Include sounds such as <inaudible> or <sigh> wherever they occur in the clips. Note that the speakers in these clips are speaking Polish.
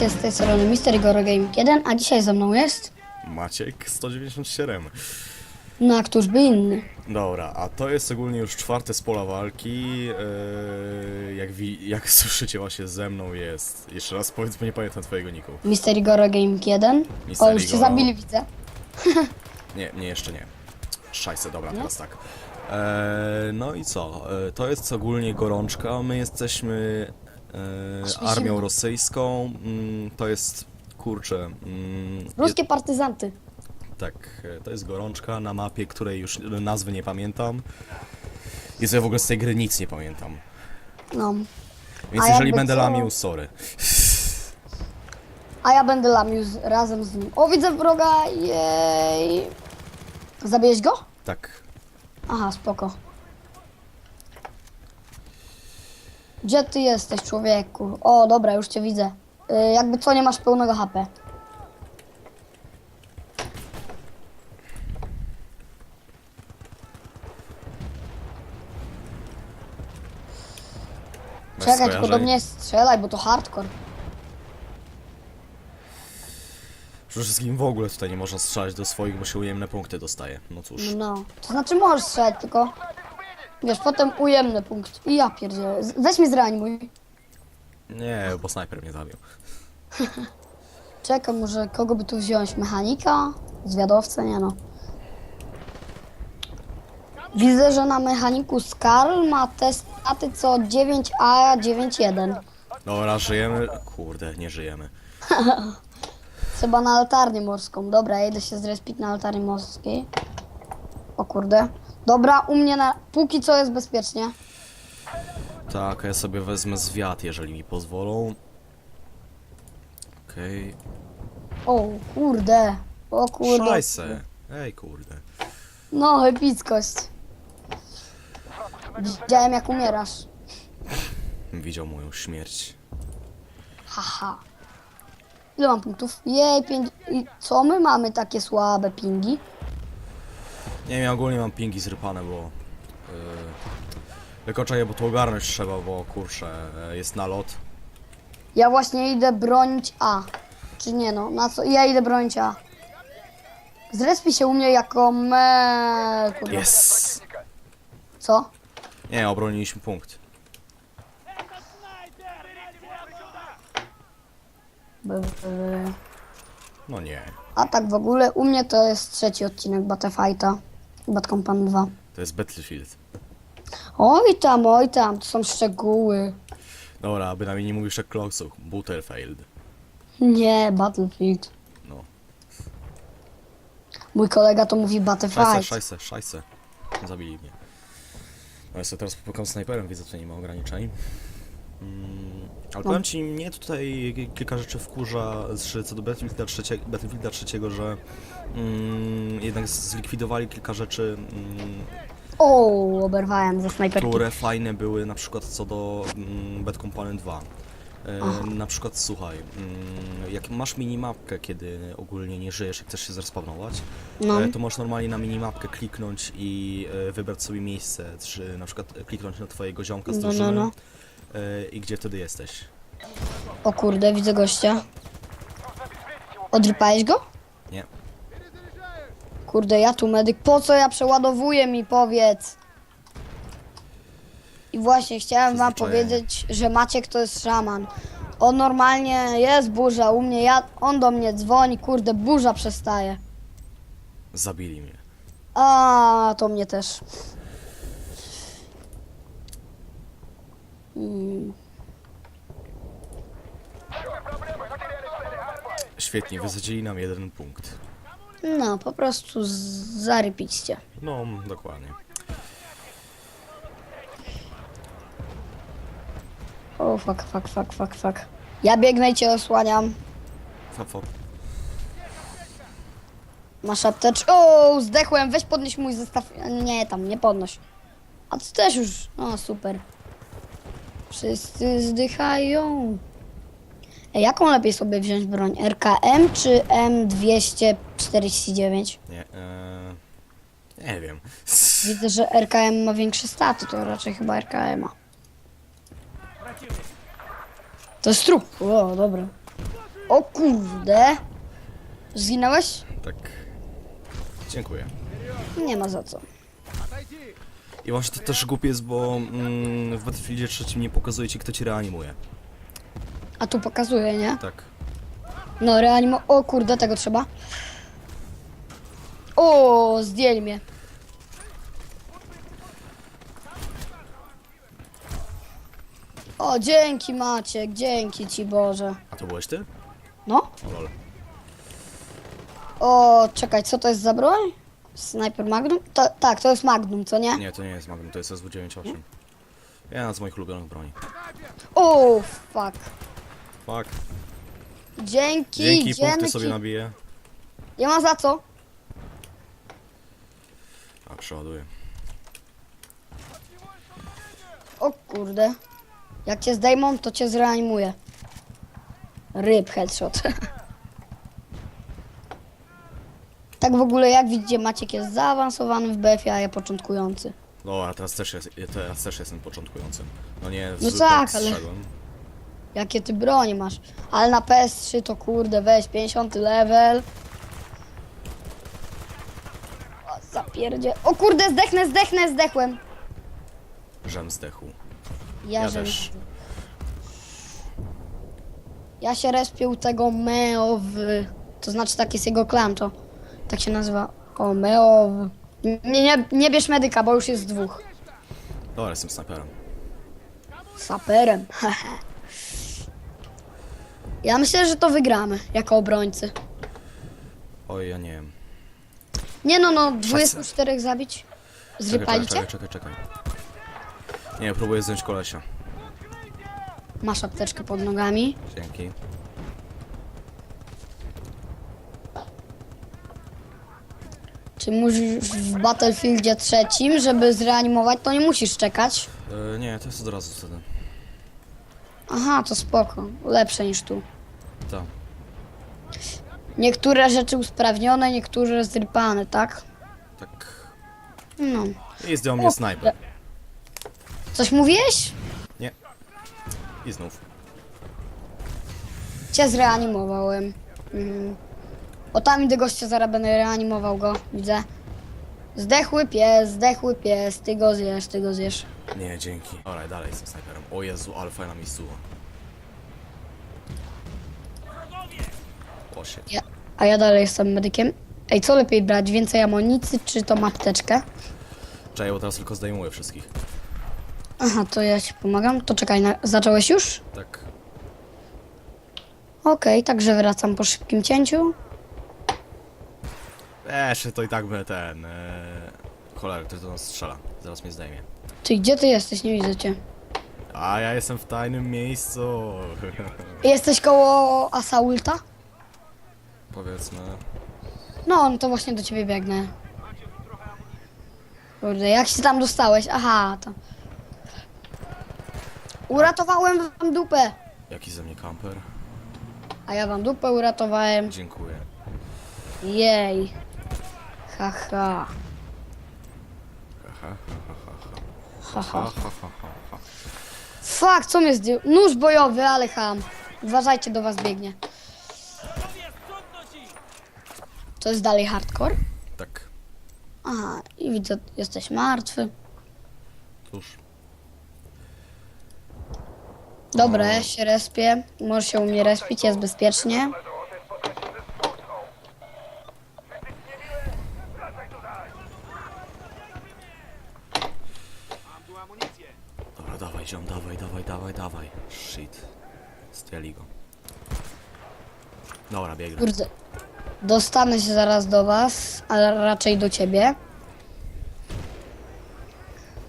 Witajcie z tej strony Mister Goro Game 1, a dzisiaj ze mną jest... Maciek 197. No a któż by inny? Dobra, a to jest ogólnie już czwarte z pola walki. Eee, jak, wi- jak <laughs> słyszycie właśnie ze mną jest. Jeszcze raz powiedz, bo nie pamiętam twojego niku. Mister Goro Game 1. O, Mystery już cię Goro. zabili, widzę. <laughs> Nie, nie, jeszcze nie. Szajse, dobra, teraz tak. Eee, no i co? Eee, to jest ogólnie gorączka. My jesteśmy mi armią zimno. rosyjską. Mm, to jest, kurczę... Mm, Ruskie partyzanty. Tak, e, to jest gorączka na mapie, której już nazwy nie pamiętam. I sobie w ogóle z tej gry nic nie pamiętam. No. Więc A jeżeli jakby będę co? lamił, sorry. A ja będę lamił z, razem z nim. O, widzę wroga, jej. Zabijesz go? Tak. Aha, spoko. Gdzie ty jesteś, człowieku? O, dobra, już cię widzę. Y, jakby co, nie masz pełnego HP. Bez Czekaj, tylko do skojarzeń. mnie strzelaj, bo to hardcore. Przede wszystkim w ogóle tutaj nie można strzelać do swoich, bo się ujemne punkty dostaje. No cóż. No, to znaczy możesz strzelać, tylko wiesz, potem ujemny punkt. I ja pierdzielę. Z- Weź mi zreanimuj. Nie, bo snajper mnie zabił. <laughs> Czekam, może kogo by tu wziąć? Mechanika? Zwiadowcę? Nie no. Widzę, że na mechaniku Skarl ma te staty co 9A, 9.1. Dobra, żyjemy. Kurde, nie żyjemy. <laughs> Trzeba na altarnię morską. Dobra, ja idę się zrespić na altarni morskiej. O kurde. Dobra, u mnie na... Póki co jest bezpiecznie. Tak, a ja sobie wezmę zwiat, jeżeli mi pozwolą. Okej. O kurde. O kurde. Szajse. Ej, kurde. No, epickość. Widziałem jak umierasz. Widział moją śmierć. Haha. Ile mam punktów? Jej, pięć... I co my mamy takie słabe pingi? Nie wiem, ja ogólnie mam pingi zrypane, bo... Yy, tylko czaję, bo to ogarnąć trzeba, bo kurczę, yy, jest nalot. Ja właśnie idę bronić A. Czy nie no, na co? Ja idę bronić A. Zrespi się u mnie jako me... Yes! Co? Nie, obroniliśmy punkt. B- b- No nie, A tak w ogóle, u mnie to jest trzeci odcinek Battlefighta. Bad Company 2. to jest Battlefield. Oj tam, oj tam, to są szczegóły. Dobra, bynajmniej nie mówisz jak Kloksuk. Butterfield. Nie, Battlefield. No. Mój kolega to mówi Szajse, Battlefight. szajse, szajse. Zabili mnie. No ja sobie teraz popukam snajperem, widzę, tutaj nie ma ograniczeń. Mm, ale powiem ci, mnie tutaj kilka rzeczy wkurza, że co do Battlefielda trzeciego, Battlefielda trzeciego że mm, jednak zlikwidowali kilka rzeczy, mm, O, oberwałem ze snajperki. które fajne były, na przykład co do mm, Bad Company 2. E, na przykład słuchaj, mm, jak masz minimapkę, kiedy ogólnie nie żyjesz i chcesz się zrespawnować, No. e, to możesz normalnie na minimapkę kliknąć i e, wybrać sobie miejsce, czy na przykład kliknąć na twojego ziomka z No, no, drużyny no. E, i gdzie wtedy jesteś. O kurde, widzę gościa. Odrypałeś go? Nie. Kurde, ja tu medyk. Po co ja przeładowuję mi powiedz? I właśnie chciałem wam Przyzwyczajenie. powiedzieć, że Maciek to jest szaman. On normalnie jest burza u mnie, ja, on do mnie dzwoni, kurde, burza przestaje. Zabili mnie. A to mnie też. Mm, Świetnie, wysadzili nam jeden punkt. No, po prostu zarypićcie. No, dokładnie. O, fuck, fuck, fuck, fuck, fuck. Ja biegnę i cię osłaniam. Fap, fap. Masz apteczkę. O, zdechłem, weź podnieś mój zestaw. Nie, tam, nie podnoś. A ty też już. O, super. Wszyscy zdychają. Ej, jaką lepiej sobie wziąć broń? RKM czy M249? Nie, e, nie wiem. <laughs> Widzę, że RKM ma większe staty, to raczej chyba RKM. -a. To jest trup. O, dobra. O kurde. Zginąłeś? Tak. Dziękuję. Nie ma za co. I właśnie to też głupie jest, bo mm, w Battlefieldzie trzecim nie pokazuje ci, kto ci reanimuje. A tu pokazuje, nie? Tak. No, reanimo... O kurde, tego trzeba. O, zdjęli mnie. O, dzięki Maciek, dzięki ci Boże. A to byłeś ty? No? O lol. O, czekaj, co to jest za broń? Sniper Magnum? To, tak, to jest Magnum, co nie? Nie, to nie jest Magnum, to jest SW98. Jedna z moich ulubionych broni. O, fuck. Fuck. Dzięki, Dzięki, punkty sobie nabiję. Nie ma za co. A, przeładuję. O kurde. Jak cię zdejmą, to cię zreanimuję. Ryb headshot. <laughs> tak w ogóle, jak widzicie, Maciek jest zaawansowany w BF, a ja początkujący. No, a teraz też, jest, teraz też jestem początkującym. No nie, w No zwykłym tak, ale- strzegłem. Jakie ty broni masz. Ale na PS3 to kurde, weź 50 level. O, zapierdzie. O kurde, zdechnę, zdechnę, zdechłem. Żem zdechł. Ja, Ja też. Ja się respię u tego Meo w... To znaczy taki jest jego klan, to tak się nazywa. O, Meo w... Nie, nie, nie bierz medyka, bo już jest dwóch. Dobra, jestem snajperem. Saperem. <laughs> ja myślę, że to wygramy jako obrońcy. Oj, ja nie wiem. Nie no, no, 24 zabić. Czekaj, czekaj, Zrypalicie? czekaj, czekaj, czekaj. Nie, próbuję zdjąć kolesia. Masz apteczkę pod nogami. Dzięki. Czy musisz w Battlefieldzie trzecim, żeby zreanimować, to nie musisz czekać. E, nie, to jest od razu wtedy. Aha, to spoko. Lepsze niż tu. Tak. Niektóre rzeczy usprawnione, niektóre zrypane, tak? Tak. No. I zdjął mnie snajper. Coś mówiłeś? Nie. I znów. Cię zreanimowałem. Mhm. O tam idę gościa, zaraz będę reanimował go, widzę. Zdechły pies, zdechły pies, ty go zjesz, ty go zjesz. Nie, dzięki. Dobra, dalej jestem snajperem. O Jezu, ale fajna miejscu. O. Ja, a ja dalej jestem medykiem. Ej, co lepiej brać? Więcej amunicji, czy tą apteczkę? Czekaj, bo teraz tylko zdejmuję wszystkich. Aha, to ja ci pomagam. To czekaj, na, zacząłeś już? Tak. Okej, także wracam po szybkim cięciu. Eee, to i tak by ten... Eee... Cholera, ktoś do nas strzela. Zaraz mnie zdejmie. Ty, gdzie ty jesteś? Nie widzę cię. A ja jestem w tajnym miejscu. <laughs> Jesteś koło Asaulta? Powiedzmy. No, no to właśnie do ciebie biegnę. Kurde, jak się tam dostałeś? Aha, to. Uratowałem wam dupę. Jaki ze mnie kamper? A ja wam dupę uratowałem. Dziękuję. Jej. Ha, ha, ha, ha. Fuck, co mnie zdjął? Nóż bojowy, ale ham. Uważajcie, do was biegnie. To jest dalej hardcore? Tak. Aha, i widzę, jesteś martwy. Cóż. Dobra, ja się respię. Możesz się u mnie respić, jest bezpiecznie. Dobra, dawaj, ziom, dawaj, dawaj, dawaj. Shit. Zdjęli go. Dobra, biegnę. Kurde. Dostanę się zaraz do was, ale raczej do ciebie.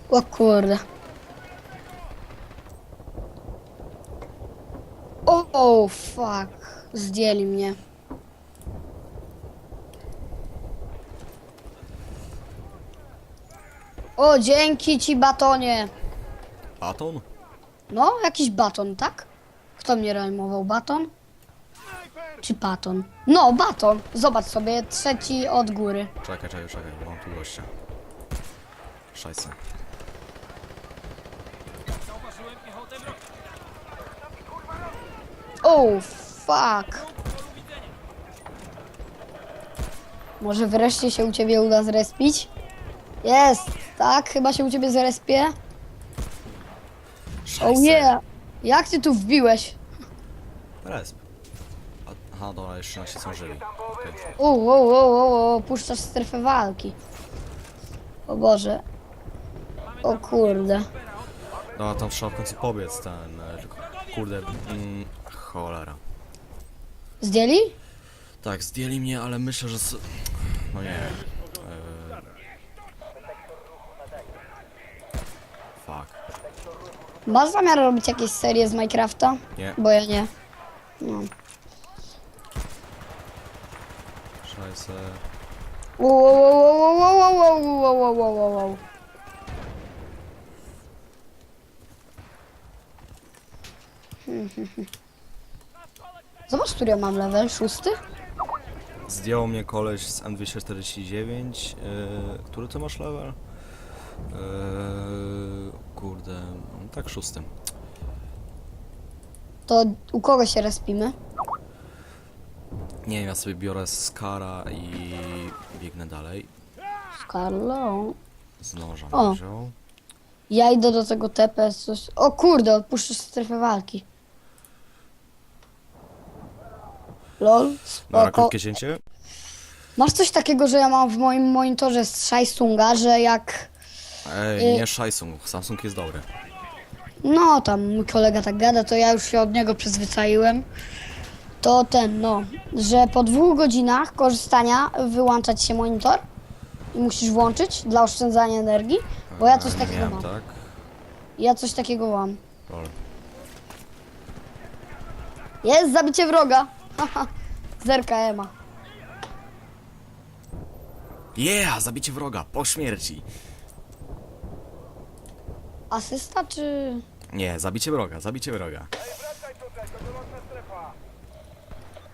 O kurde. O, o fuck. Zdjęli mnie. O, dzięki ci batonie. Baton? No, jakiś baton, tak? Kto mnie rajmował? Baton? Czy baton? No, baton! Zobacz sobie, trzeci od góry. Czekaj, czekaj, czekaj, bo mam tu gościa. Szajsa. Oh, fuck! Może wreszcie się u ciebie uda zrespić? Jest! Tak, chyba się u ciebie zrespie. O Szajse. nie! Jak ty tu wbiłeś? Resp. A- Aha, dobra, jeszcze nasi są. Okej. O, o, o, o, o, puszczasz strefę walki. O Boże. O kurde. No, tam trzeba w końcu pobiec ten, e, tylko, kurde, mm, cholera. Zdjęli? Tak, zdjęli mnie, ale myślę, że... s- No nie. Fuck. Masz zamiar robić jakieś serie z Minecrafta? Nie. Bo ja nie. No. Szajse. Wow, wow, wow, wow, wow, wow, wow, wow, wow, wow, wow. Hmm, hmm, hmm. Zobacz, który ja mam level. Szósty? Zdjął mnie koleś z N249. E... Który ty masz level? E... Kurde, tak szóstym. To u kogo się respimy? Nie wiem, ja sobie biorę Skara i biegnę dalej. Z Karlą. Z noża O. wziął. Ja idę do tego TPS. Coś... O kurde, odpuszczasz strefę walki. Lol. Dobra, Spoko. krótkie cięcie. Masz coś takiego, że ja mam w moim monitorze z Samsunga, że jak... Ej, nie Samsung. Samsung jest dobry. No, tam mój kolega tak gada, to ja już się od niego przyzwyczaiłem. To ten, no, że po dwóch godzinach korzystania wyłącza ci się monitor i musisz włączyć dla oszczędzania energii, bo ja coś takiego miałem, mam. tak? Ja coś takiego mam. Lol. Jest zabicie wroga. Haha, Zerka Ema. Yeah! Zabicie wroga po śmierci. Asysta czy... Nie, zabicie wroga, zabicie wroga.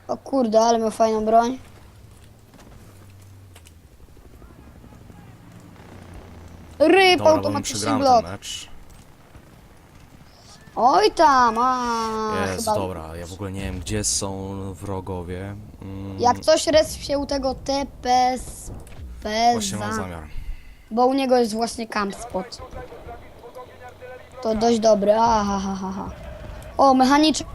O kurde, ale miał fajną broń. Ryb Dobra, bo my automatyczny przegramy blok. ten mecz. Oj tam, a Jest, chyba... dobra, ja w ogóle nie wiem, gdzie są wrogowie. Mm, Jak coś resp się u tego TPS... Właśnie mam Peza, zamiar. bo u niego jest właśnie camp spot. To dość dobry, aha, ha, ha, ha. O, mechaniczek.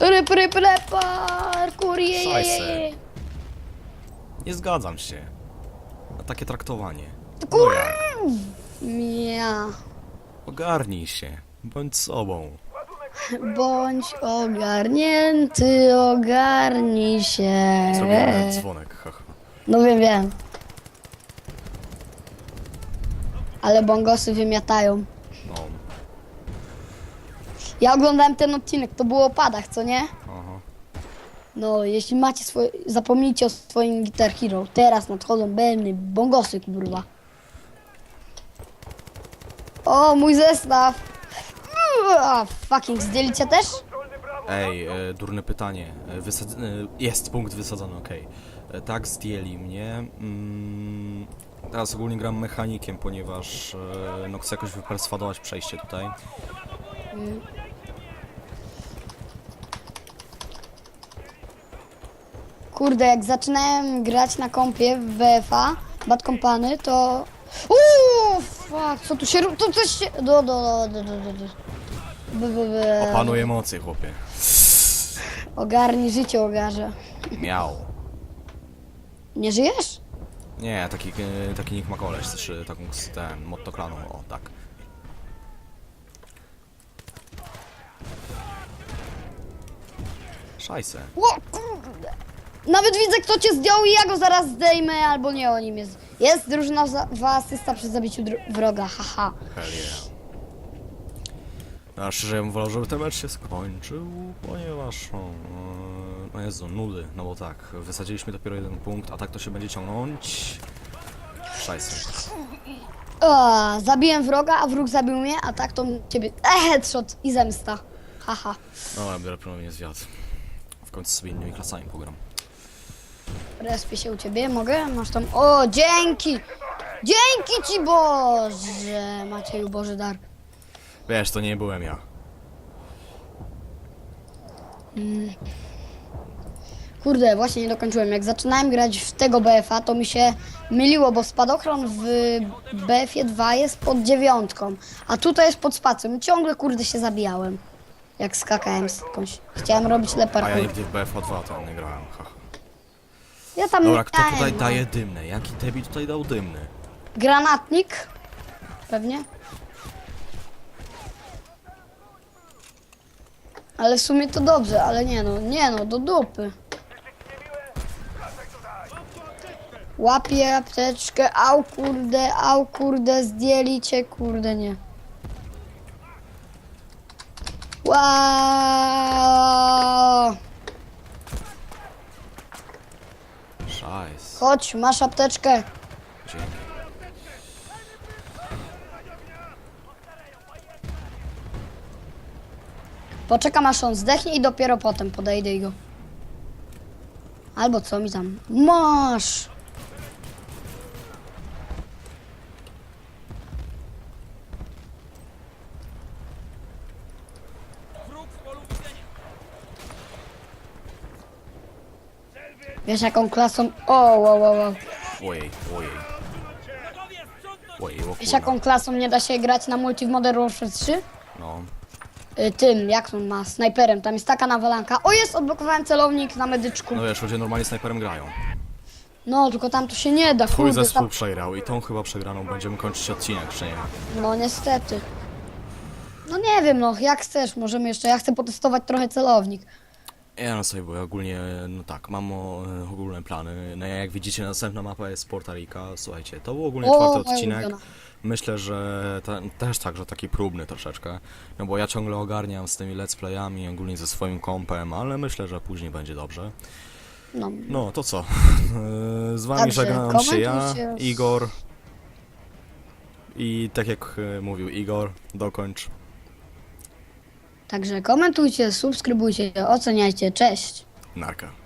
Ryp, ryp, ryp, parkour, je, je, je. Nie zgadzam się. Na takie traktowanie. No jak? Ja. Ogarnij się. Bądź sobą. Bądź ogarnięty, ogarnij się. Zrobiłem dzwonek, haha. No wiem, wiem. Ale bongosy wymiatają. Ja oglądałem ten odcinek, to było o padach, co nie? aha. No, jeśli macie swoje... Zapomnijcie o swoim Guitar Hero. Teraz nadchodzą bębny, bongosy, kurwa. O, mój zestaw! A, fucking, zdjęliście też? Ej, e, durne pytanie. E. E, jest punkt wysadzony, okej. E, Tak, zdjęli mnie. Mm, teraz ogólnie gram mechanikiem, ponieważ e, no, chcę jakoś wyperswadować przejście tutaj. Kurde, jak zaczynałem grać na kompie w BFA, Bad Company, to... Uuu, fuck, co tu się... To coś się... Do, do, do, do, do, do. B, b, b. Opanuj emocje, chłopie. Ogarnij życie, ogarze. Miał. Nie żyjesz? Nie, taki, e, taki nick ma koleś, czy taką z ten, motoklaną, o tak. Szajse. O kurde. Nawet widzę, kto cię zdjął i ja go zaraz zdejmę, albo nie o nim jest. Jest drużyna za- wa asysta przy zabiciu wroga, haha. Hell yeah. A szczerze, ja bym wolał, żeby ten mecz się skończył, ponieważ, no, e, no Jezu, nudy, no bo tak, wysadziliśmy dopiero jeden punkt, a tak to się będzie ciągnąć. Szajse. O, zabiłem wroga, a wróg zabił mnie, a tak to ciebie... E, headshot i zemsta. Haha. No, ja biorę ponownie zwiat. W końcu sobie innymi klasami pogram. Respię się u ciebie, mogę? Masz tam... O, dzięki! Dzięki ci Boże! Macieju, Boży dar. Wiesz, to nie byłem ja. Kurde, właśnie nie dokończyłem. Jak zaczynałem grać w tego BF-a, to mi się myliło, bo spadochron w BF-ie 2 jest pod dziewiątką, a tutaj jest pod spacją. I ciągle kurde się zabijałem. Jak skakałem z jakąś. Chciałem robić A leparkour. ja Ja, nigdy w BFA 2 to nie grałem, haha. Tam Dobra, kto tutaj no. daje dymne? Jaki debil tutaj dał dymny? Granatnik? Pewnie. Ale w sumie to dobrze, ale nie no, nie no, do dupy. Łapię apteczkę, au kurde, au kurde, zdjęli cię, kurde nie. Wow! Szajs. Chodź, masz apteczkę. Dzięki. Poczekam aż on zdechnie i dopiero potem podejdę i go. Albo co mi tam. Masz! Wiesz jaką klasą... O, wow, wow, wow. Ojej, ojej. Ojej, o Wiesz kurwa. jaką klasą nie da się grać na multi w Modern Warfare 3? No. Y, tym, jak on ma, snajperem. Tam jest taka nawalanka. O jest, odblokowałem celownik na medyczku. No wiesz, ludzie normalnie snajperem grają. No, tylko tam to się nie da, Twój kurde. zespół Tam... przegrał i tą chyba przegraną będziemy kończyć odcinek, czy nie? No niestety. No nie wiem, no jak chcesz, możemy jeszcze, ja chcę potestować trochę celownik. Ja no sobie, bo ja ogólnie, no tak, mam o, e, ogólne plany. No jak widzicie, następna mapa jest Puerto Rica. Słuchajcie, to był ogólnie O, czwarty moja odcinek. ulubiona. Myślę, że te, też także taki próbny troszeczkę. No bo ja ciągle ogarniam z tymi let's playami, ogólnie ze swoim kompem, ale myślę, że później będzie dobrze. No, No to co? <laughs> E, Z wami żegnam się ja, komentujcie. Igor. I tak jak e, mówił Igor, dokończ. Także komentujcie, subskrybujcie, oceniajcie, cześć. Narka.